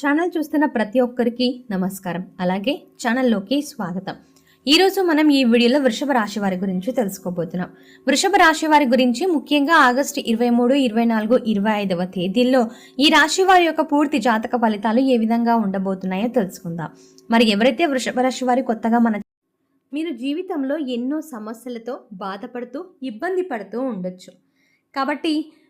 Channel చూస్తున్న ప్రతి ఒక్కరికి నమస్కారం. అలాగే ఛానల్లోకి స్వాగతం. ఈరోజు మనం ఈ వీడియోలో వృషభ రాశి వారి గురించి తెలుసుకోబోతున్నాం. వృషభ రాశి వారి గురించి ముఖ్యంగా ఆగస్టు ఇరవై మూడు ఇరవై నాలుగు ఇరవై ఐదవ తేదీల్లో ఈ రాశి వారి యొక్క పూర్తి జాతక ఫలితాలు ఏ విధంగా ఉండబోతున్నాయో తెలుసుకుందాం. మరి ఎవరైతే వృషభ రాశి వారి కొత్తగా మన మీరు జీవితంలో ఎన్నో సమస్యలతో బాధపడుతూ ఇబ్బంది పడుతూ ఉండొచ్చు. కాబట్టి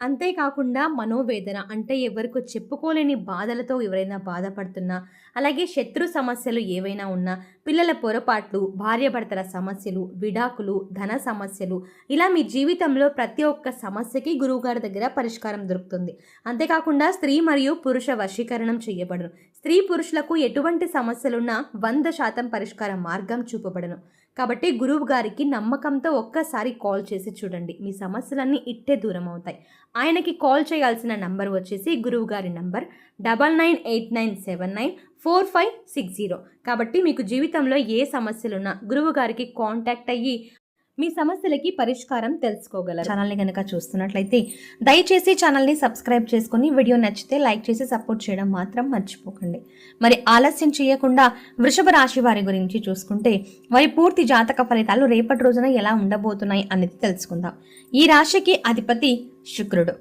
అంతేకాకుండా మనోవేదన అంటే ఎవరికో చెప్పుకోలేని బాధలతో ఎవరైనా బాధపడుతున్నా అలాగే శత్రు సమస్యలు ఏవైనా ఉన్నా పిల్లల పొరపాట్లు భార్యాభర్తల సమస్యలు విడాకులు ధన సమస్యలు ఇలా మీ జీవితంలో ప్రతి ఒక్క సమస్యకి గురువుగారి దగ్గర పరిష్కారం దొరుకుతుంది. అంతేకాకుండా స్త్రీ మరియు పురుష వశీకరణం చేయబడరు. స్త్రీ పురుషులకు ఎటువంటి సమస్యలున్నా వంద శాతం పరిష్కార మార్గం చూపబడను. కాబట్టి గురువు గారికి నమ్మకంతో ఒక్కసారి కాల్ చేసి చూడండి. మీ సమస్యలన్నీ ఇట్టే దూరం అవుతాయి. ఆయనకి కాల్ చేయాల్సిన నంబర్ వచ్చేసి గురువు గారి number double nine eight nine seven nine four five six zero. కాబట్టి మీకు జీవితంలో ఏ సమస్యలున్నా గురువు గారికి కాంటాక్ట్ అయ్యి మీ సమస్యలకి పరిష్కారం తెలుసుకోగలరు. ఛానల్ని కనుక చూస్తున్నట్లయితే దయచేసి ఛానల్ని సబ్స్క్రైబ్ చేసుకుని వీడియో నచ్చితే లైక్ చేసి సపోర్ట్ చేయడం మాత్రం మర్చిపోకండి. మరి ఆలస్యం చేయకుండా వృషభ రాశి వారి గురించి చూసుకుంటే వారి పూర్తి జాతక ఫలితాలు రేపటి రోజున ఎలా ఉండబోతున్నాయి అనేది తెలుసుకుందాం. ఈ రాశికి అధిపతి శుక్రుడు.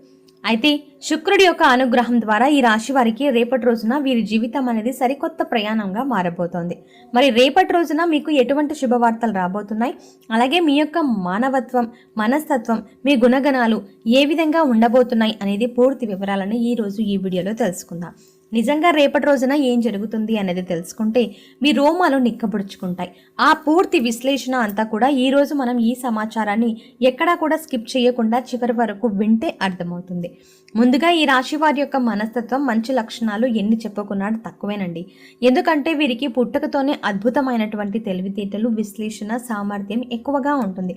అయితే శుక్రుడి యొక్క అనుగ్రహం ద్వారా ఈ రాశి వారికి రేపటి రోజున వీరి జీవితం అనేది సరికొత్త ప్రయాణంగా మారబోతోంది. మరి రేపటి రోజున మీకు ఎటువంటి శుభవార్తలు రాబోతున్నాయి? అలాగే మీ యొక్క మానవత్వం మనస్తత్వం మీ గుణగణాలు ఏ విధంగా ఉండబోతున్నాయి అనేది పూర్తి వివరాలను ఈరోజు ఈ వీడియోలో తెలుసుకుందాం. నిజంగా రేపటి రోజున ఏం జరుగుతుంది అనేది తెలుసుకుంటే మీ రోమాలు నిక్కబుడుచుకుంటాయి. ఆ పూర్తి విశ్లేషణ అంతా కూడా ఈ రోజు మనం ఈ సమాచారాన్ని ఎక్కడా కూడా స్కిప్ చేయకుండా చివరి వరకు వింటే అర్థమవుతుంది. ముందుగా ఈ రాశి వారి యొక్క మనస్తత్వం మంచి లక్షణాలు ఎన్ని చెప్పుకున్నాడు తక్కువేనండి. ఎందుకంటే వీరికి పుట్టుకతోనే అద్భుతమైనటువంటి తెలివితేటలు విశ్లేషణ సామర్థ్యం ఎక్కువగా ఉంటుంది.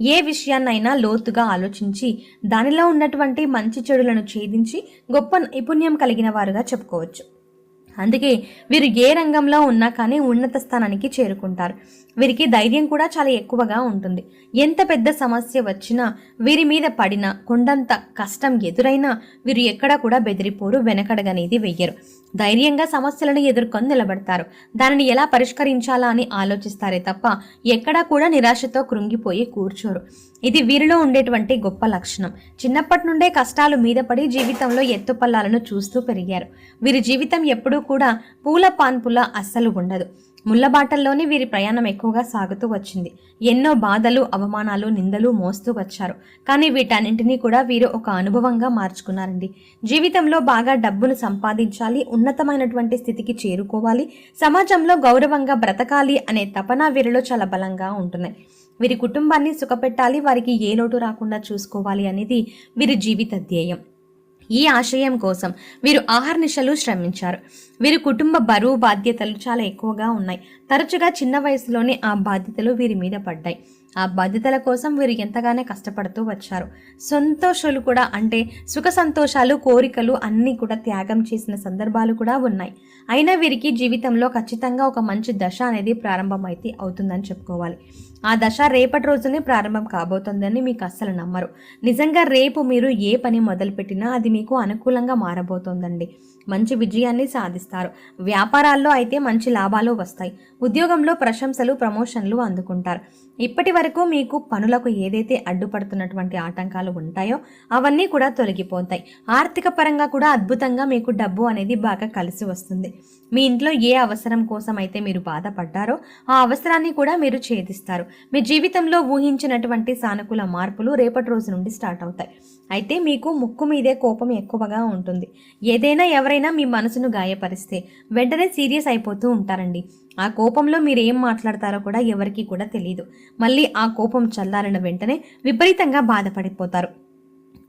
ఏ విషయాన్నైనా లోతుగా ఆలోచించి దానిలో ఉన్నటువంటి మంచి చెడులను ఛేదించి గొప్ప నైపుణ్యం కలిగిన వారుగా చెప్పుకోవచ్చు. అందుకే వీరు ఏ రంగంలో ఉన్నా కానీ ఉన్నత స్థానానికి చేరుకుంటారు. వీరికి ధైర్యం కూడా చాలా ఎక్కువగా ఉంటుంది. ఎంత పెద్ద సమస్య వచ్చినా వీరి మీద పడినా కొండంత కష్టం ఎదురైనా వీరు ఎక్కడా కూడా బెదిరిపోరు వెనకడగనేది వెయ్యరు. ధైర్యంగా సమస్యలను ఎదుర్కొని నిలబడతారు. దానిని ఎలా పరిష్కరించాలా అని ఆలోచిస్తారే తప్ప ఎక్కడా కూడా నిరాశతో కృంగిపోయి కూర్చోరు. ఇది వీరిలో ఉండేటువంటి గొప్ప లక్షణం. చిన్నప్పటి నుండే కష్టాలు మీద పడి జీవితంలో ఎత్తుపల్లాలను చూస్తూ పెరిగారు. వీరి జీవితం ఎప్పుడూ కూడా పూల పాన్పుల అస్సలు ఉండదు. ముళ్ళబాటల్లోనే వీరి ప్రయాణం ఎక్కువగా సాగుతూ వచ్చింది. ఎన్నో బాధలు అవమానాలు నిందలు మోస్తూ వచ్చారు. కానీ వీటన్నింటినీ కూడా వీరు ఒక అనుభవంగా మార్చుకున్నారండి. జీవితంలో బాగా డబ్బును సంపాదించాలి ఉన్నతమైనటువంటి స్థితికి చేరుకోవాలి సమాజంలో గౌరవంగా బ్రతకాలి అనే తపన వీరిలో చాలా బలంగా ఉంటున్నాయి. వీరి కుటుంబాన్ని సుఖపెట్టాలి వారికి ఏ లోటు రాకుండా చూసుకోవాలి అనేది వీరి జీవిత ధ్యేయం. ఈ ఆశయం కోసం వీరు ఆహర్నిశలు శ్రమించారు. వీరి కుటుంబ బరువు బాధ్యతలు చాలా ఎక్కువగా ఉన్నాయి. తరచుగా చిన్న వయసులోనే ఆ బాధ్యతలు వీరి మీద పడ్డాయి. ఆ బాధ్యతల కోసం వీరు ఎంతగానో కష్టపడుతూ వచ్చారు. సంతోషాలు కూడా అంటే సుఖ సంతోషాలు కోరికలు అన్నీ కూడా త్యాగం చేసిన సందర్భాలు కూడా ఉన్నాయి. అయినా వీరికి జీవితంలో ఖచ్చితంగా ఒక మంచి దశ అనేది ప్రారంభమైతే అవుతుందని చెప్పుకోవాలి. ఆ దశ రేపటి రోజునే ప్రారంభం కాబోతోందని మీకు అస్సలు నమ్మరు. నిజంగా రేపు మీరు ఏ పని మొదలుపెట్టినా అది మీకు అనుకూలంగా మారబోతోందండి. మంచి విజయాన్ని సాధిస్తారు. వ్యాపారాల్లో అయితే మంచి లాభాలు వస్తాయి. ఉద్యోగంలో ప్రశంసలు ప్రమోషన్లు అందుకుంటారు. ఇప్పటి వరకు మీకు పనులకు ఏదైతే అడ్డుపడుతున్నటువంటి ఆటంకాలు ఉంటాయో అవన్నీ కూడా తొలగిపోతాయి. ఆర్థిక పరంగా కూడా అద్భుతంగా మీకు డబ్బు అనేది బాగా కలిసి వస్తుంది. మీ ఇంట్లో ఏ అవసరం కోసం అయితే మీరు బాధపడ్డారో ఆ అవసరాన్ని కూడా మీరు ఛేదిస్తారు. మీ జీవితంలో ఊహించినటువంటి సానుకూల మార్పులు రేపటి రోజు నుండి స్టార్ట్ అవుతాయి. అయితే మీకు ముక్కు మీదే కోపం ఎక్కువగా ఉంటుంది. ఏదైనా ఎవరైనా మీ మనసును గాయపరిస్తే వెంటనే సీరియస్ అయిపోతూ ఉంటారండి. ఆ కోపంలో మీరు ఏం మాట్లాడతారో కూడా ఎవరికీ కూడా తెలియదు మళ్ళీ ఆ కోపం చల్లారిన వెంటనే విపరీతంగా బాధపడిపోతారు.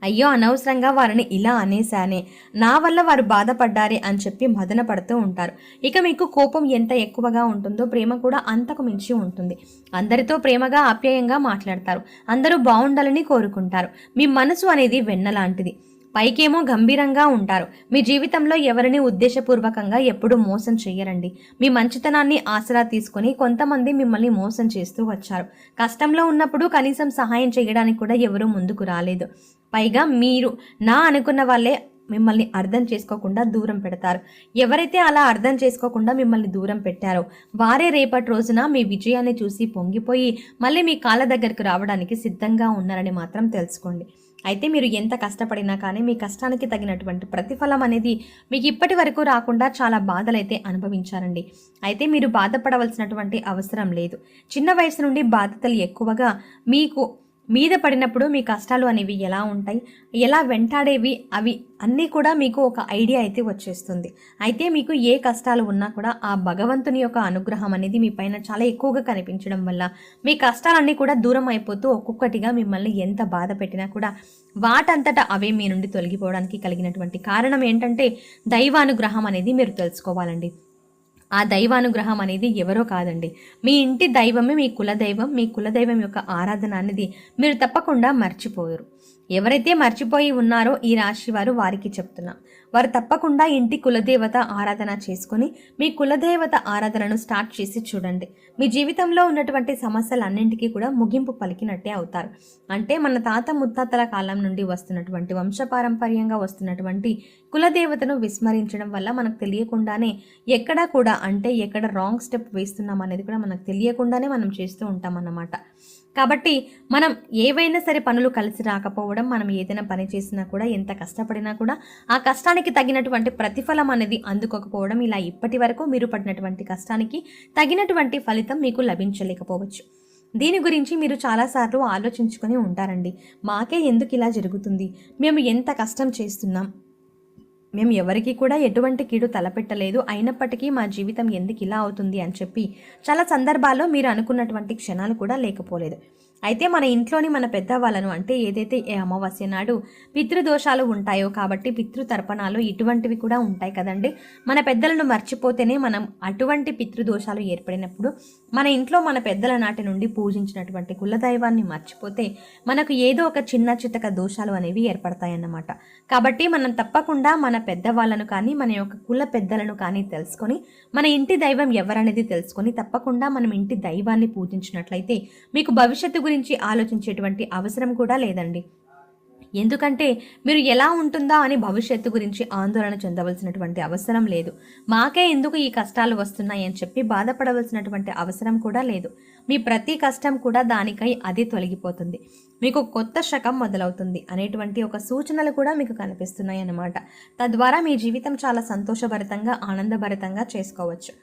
అయ్యో అనవసరంగా వారిని ఇలా అనేశానే. నా వల్ల వారు బాధపడ్డారే అని చెప్పి మదన పడుతూ ఉంటారు. ఇక మీకు కోపం ఎంత ఎక్కువగా ఉంటుందో ప్రేమ కూడా అంతకు మించి ఉంటుంది. అందరితో ప్రేమగా ఆప్యాయంగా మాట్లాడతారు. అందరూ బాగుండాలని కోరుకుంటారు. మీ మనసు అనేది వెన్న లాంటిది. పైకేమో గంభీరంగా ఉంటారు. మీ జీవితంలో ఎవరిని ఉద్దేశపూర్వకంగా ఎప్పుడూ మోసం చేయరండి మీ మంచితనాన్ని ఆసరా తీసుకొని కొంతమంది మిమ్మల్ని మోసం చేస్తూ వచ్చారు. కష్టంలో ఉన్నప్పుడు కనీసం సహాయం చేయడానికి కూడా ఎవరూ ముందుకు రాలేదు. పైగా మీరు నా అనుకున్న వాళ్ళే మిమ్మల్ని అర్థం చేసుకోకుండా దూరం పెడతారు. ఎవరైతే అలా అర్థం చేసుకోకుండా మిమ్మల్ని దూరం పెట్టారో వారే రేపటి రోజున మీ విజయాన్ని చూసి పొంగిపోయి మళ్ళీ మీ కాళ్ళ దగ్గరకు రావడానికి సిద్ధంగా ఉన్నారని మాత్రం తెలుసుకోండి. అయితే మీరు ఎంత కష్టపడినా కానీ మీ కష్టానికి తగినటువంటి ప్రతిఫలం అనేది మీకు ఇప్పటి వరకు రాకుండా చాలా బాధలైతే అనుభవించారండి. అయితే మీరు బాధపడవలసినటువంటి అవసరం లేదు. చిన్న వయసు నుండి బాధ్యతలు ఎక్కువగా మీకు మీద పడినప్పుడు మీ కష్టాలు అనేవి ఎలా ఉంటాయి? ఎలా వెంటాడేవి? అవి అన్నీ కూడా మీకు ఒక ఐడియా అయితే వచ్చేస్తుంది. అయితే మీకు ఏ కష్టాలు ఉన్నా కూడా ఆ భగవంతుని యొక్క అనుగ్రహం అనేది మీ పైన చాలా ఎక్కువగా కనిపించడం వల్ల మీ కష్టాలన్నీ కూడా దూరం అయిపోతూ ఒక్కొక్కటిగా మిమ్మల్ని ఎంత బాధ పెట్టినా కూడా వాటంతటా అవే మీ నుండి తొలగిపోవడానికి కలిగినటువంటి కారణం ఏంటంటే దైవానుగ్రహం అనేది మీరు తెలుసుకోవాలండి. ఆ దైవానుగ్రహం అనేది ఎవరో కాదండి. మీ ఇంటి దైవమే మీ కులదైవం మీ కులదైవం యొక్క ఆరాధన అనేది మీరు తప్పకుండా మర్చిపోయారు ఎవరైతే మర్చిపోయి ఉన్నారో ఈ రాశి వారు వారికి చెప్తున్నా. వారు తప్పకుండా ఇంటి కులదేవత ఆరాధన చేసుకుని మీ కులదేవత ఆరాధనను స్టార్ట్ చేసి చూడండి. మీ జీవితంలో ఉన్నటువంటి సమస్యలన్నింటికీ కూడా ముగింపు పలికినట్టే అవుతారు. అంటే మన తాత ముత్తాతల కాలం నుండి వస్తున్నటువంటి వంశపారంపర్యంగా వస్తున్నటువంటి కులదేవతను విస్మరించడం వల్ల మనకు తెలియకుండానే ఎక్కడా కూడా అంటే ఎక్కడ రాంగ్ స్టెప్ వేస్తున్నాం అనేది కూడా మనకు తెలియకుండానే మనం చేస్తూ ఉంటాం అన్నమాట కాబట్టి మనం ఏవైనా సరే పనులు కలిసి రాకపోవడం మనం ఏదైనా పని చేసినా కూడా ఎంత కష్టపడినా కూడా ఆ కష్టానికి తగినటువంటి ప్రతిఫలం అనేది అందుకోకపోవడం ఇలా ఇప్పటి వరకు మీరు పడినటువంటి కష్టానికి తగినటువంటి ఫలితం మీకు లభించలేకపోవచ్చు. దీని గురించి మీరు చాలాసార్లు ఆలోచించుకొని ఉంటారండి. మాకే ఎందుకు ఇలా జరుగుతుంది? మేము ఎంత కష్టం చేస్తున్నాం? మేము ఎవరికి కూడా ఎటువంటి కీడు తలపెట్టలేదు. అయినప్పటికీ మా జీవితం ఎందుకు ఇలా అవుతుంది అని చెప్పి చాలా సందర్భాల్లో మీరు అనుకున్నటువంటి క్షణాలు కూడా లేకపోలేదు. అయితే మన ఇంట్లోని మన పెద్దవాళ్ళను అంటే ఏదైతే ఏ అమావాస్య నాడు పితృదోషాలు ఉంటాయో కాబట్టి పితృతర్పణాలు ఇటువంటివి కూడా ఉంటాయి కదండి. మన పెద్దలను మర్చిపోతేనే మనం అటువంటి పితృదోషాలు ఏర్పడినప్పుడు మన ఇంట్లో మన పెద్దల నాటి నుండి పూజించినటువంటి కులదైవాన్ని మర్చిపోతే మనకు ఏదో ఒక చిన్న చితక దోషాలు అనేవి ఏర్పడతాయన్నమాట. కాబట్టి మనం తప్పకుండా మన పెద్దవాళ్ళను కానీ మన యొక్క కుల పెద్దలను కానీ తెలుసుకొని మన ఇంటి దైవం ఎవరనేది తెలుసుకొని తప్పకుండా మనం ఇంటి దైవాన్ని పూజించినట్లయితే మీకు భవిష్యత్తు గురించి ఆలోచించేటువంటి అవసరం కూడా లేదండి. ఎందుకంటే మీరు ఎలా ఉంటుందా అని భవిష్యత్తు గురించి ఆందోళన చెందవలసినటువంటి అవసరం లేదు. మాకే ఎందుకు ఈ కష్టాలు వస్తున్నాయి అని చెప్పి బాధపడవలసినటువంటి అవసరం కూడా లేదు. మీ ప్రతి కష్టం కూడా దానికై అది తొలగిపోతుంది. మీకు కొత్త శకం మొదలవుతుంది అనేటువంటి ఒక సూచనలు కూడా మీకు కనిపిస్తున్నాయి అన్నమాట తద్వారా మీ జీవితం చాలా సంతోషభరితంగా ఆనందభరితంగా చేసుకోవచ్చు.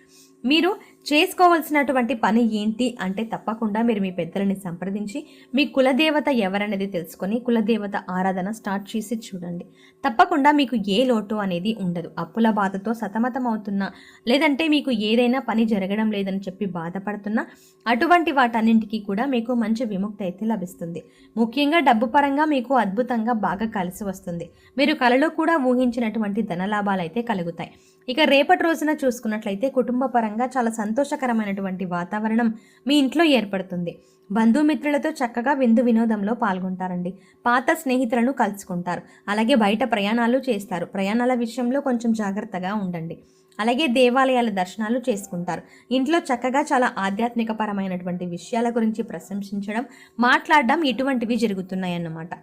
మీరు చేసుకోవాల్సినటువంటి పని ఏంటి అంటే తప్పకుండా మీరు మీ పెద్దలని సంప్రదించి మీ కులదేవత ఎవరనేది తెలుసుకొని కులదేవత ఆరాధన స్టార్ట్ చేసి చూడండి. తప్పకుండా మీకు ఏ లోటు అనేది ఉండదు. అప్పుల బాధతో సతమతం అవుతున్నా లేదంటే మీకు ఏదైనా పని జరగడం లేదని చెప్పి బాధపడుతున్నా అటువంటి వాటన్నింటికీ కూడా మీకు మంచి విముక్తి అయితే లభిస్తుంది. ముఖ్యంగా డబ్బు పరంగా మీకు అద్భుతంగా బాగా కలిసి వస్తుంది. మీరు కలలో కూడా ఊహించినటువంటి ధనలాభాలు అయితే కలుగుతాయి. ఇక రేపటి రోజున చూసుకున్నట్లయితే కుటుంబ పరంగా చాలా సంతోషకరమైనటువంటి వాతావరణం మీ ఇంట్లో ఏర్పడుతుంది. బంధుమిత్రులతో చక్కగా విందు వినోదంలో పాల్గొంటారండి. పాత స్నేహితులను కలుసుకుంటారు. అలాగే బయట ప్రయాణాలు చేస్తారు. ప్రయాణాల విషయంలో కొంచెం జాగ్రత్తగా ఉండండి. అలాగే దేవాలయాల దర్శనాలు చేసుకుంటారు. ఇంట్లో చక్కగా చాలా ఆధ్యాత్మికపరమైనటువంటి విషయాల గురించి ప్రశంసించడం మాట్లాడడం ఇటువంటివి జరుగుతున్నాయన్నమాట.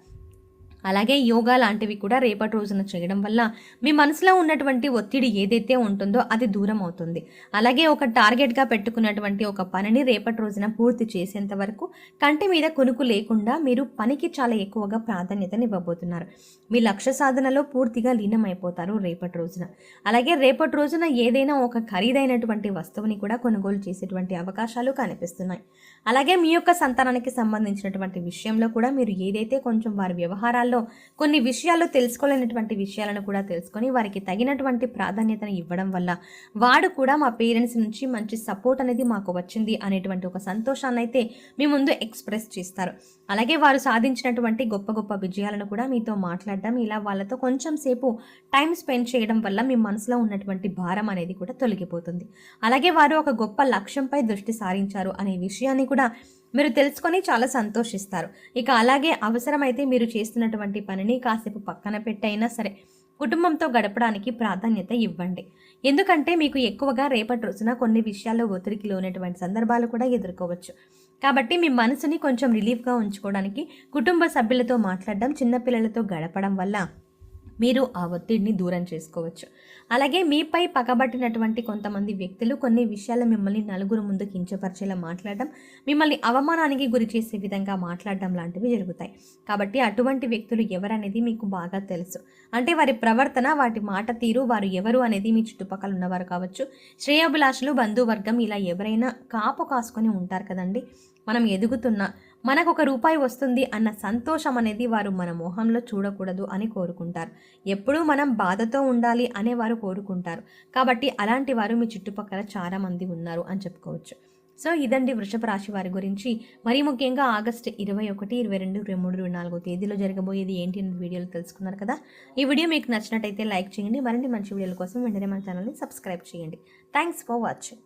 అలాగే యోగా లాంటివి కూడా రేపటి రోజున చేయడం వల్ల మీ మనసులో ఉన్నటువంటి ఒత్తిడి ఏదైతే ఉంటుందో అది దూరం అవుతుంది. అలాగే ఒక టార్గెట్గా పెట్టుకున్నటువంటి ఒక పనిని రేపటి రోజున పూర్తి చేసేంత వరకు కంటి మీద కొనుకు లేకుండా మీరు పనికి చాలా ఎక్కువగా ప్రాధాన్యతనివ్వబోతున్నారు మీ లక్ష్య సాధనలో పూర్తిగా లీనమైపోతారు రేపటి రోజున. అలాగే రేపటి రోజున ఏదైనా ఒక ఖరీదైనటువంటి వస్తువుని కూడా కొనుగోలు చేసేటువంటి అవకాశాలు కనిపిస్తున్నాయి. అలాగే మీ యొక్క సంతానానికి సంబంధించినటువంటి విషయంలో కూడా మీరు ఏదైతే కొంచెం వారి వ్యవహారాల్లో కొన్ని విషయాలు తెలుసుకోలేనటువంటి విషయాలను కూడా తెలుసుకొని వారికి తగినటువంటి ప్రాధాన్యతను ఇవ్వడం వల్ల వాడు కూడా మా పేరెంట్స్ నుంచి మంచి సపోర్ట్ అనేది మాకు వచ్చింది అనేటువంటి ఒక సంతోషాన్ని అయితే మీ ముందు ఎక్స్ప్రెస్ చేస్తారు. అలాగే వారు సాధించినటువంటి గొప్ప గొప్ప విజయాలను కూడా మీతో మాట్లాడడం ఇలా వాళ్ళతో కొంచెం సేపు టైం స్పెండ్ చేయడం వల్ల మీ మనసులో ఉన్నటువంటి భారం అనేది కూడా తొలగిపోతుంది. అలాగే వారు ఒక గొప్ప లక్ష్యంపై దృష్టి సారించారు అనే విషయాన్ని కూడా మీరు తెలుసుకొని చాలా సంతోషిస్తారు. ఇక అలాగే అవసరమైతే మీరు చేస్తున్నటువంటి పనిని కాసేపు పక్కన పెట్టైనా సరే కుటుంబంతో గడపడానికి ప్రాధాన్యత ఇవ్వండి. ఎందుకంటే మీకు ఎక్కువగా రేపటి రోజున కొన్ని విషయాల్లో ఒత్తిడికి లోనటువంటి సందర్భాలు కూడా ఎదుర్కోవచ్చు. కాబట్టి మీ మనసుని కొంచెం రిలీఫ్గా ఉంచుకోవడానికి కుటుంబ సభ్యులతో మాట్లాడడం చిన్నపిల్లలతో గడపడం వల్ల మీరు ఆ ఒత్తిడిని దూరం చేసుకోవచ్చు. అలాగే మీపై పగబట్టినటువంటి కొంతమంది వ్యక్తులు కొన్ని విషయాలు మిమ్మల్ని నలుగురు ముందు కించపరిచేలా మాట్లాడడం మిమ్మల్ని అవమానానికి గురి చేసే విధంగా మాట్లాడడం లాంటివి జరుగుతాయి. కాబట్టి అటువంటి వ్యక్తులు ఎవరనేది మీకు బాగా తెలుసు. అంటే వారి ప్రవర్తన వాటి మాట తీరు వారు ఎవరు అనేది మీ చుట్టుపక్కల ఉన్నవారు కావచ్చు. శ్రేయోభిలాషులు బంధువర్గం ఇలా ఎవరైనా కాపు కాసుకొని ఉంటారు కదండి. మనం ఎదుగుతున్నా మనకు ఒక రూపాయి వస్తుంది అన్న సంతోషం అనేది వారు మన మొహంలో చూడకూడదు అని కోరుకుంటారు. ఎప్పుడూ మనం బాధతో ఉండాలి అనే వారు కోరుకుంటారు. కాబట్టి అలాంటి వారు మీ చుట్టుపక్కల చాలామంది ఉన్నారు అని చెప్పుకోవచ్చు. సో ఇదండి వృషభ రాశి వారి గురించి. మరీ ముఖ్యంగా ఆగస్టు ఇరవై ఒకటి ఇరవై రెండు ఇరవై మూడు ఇరవై నాలుగో తేదీలో జరగబోయేది ఏంటి అనే వీడియోలు తెలుసుకున్నారు కదా. ఈ వీడియో మీకు నచ్చినట్టయితే లైక్ చేయండి. మరిన్ని మంచి వీడియోల కోసం వెంటనే మన ఛానల్ని సబ్స్క్రైబ్ చేయండి. Thanks for watching.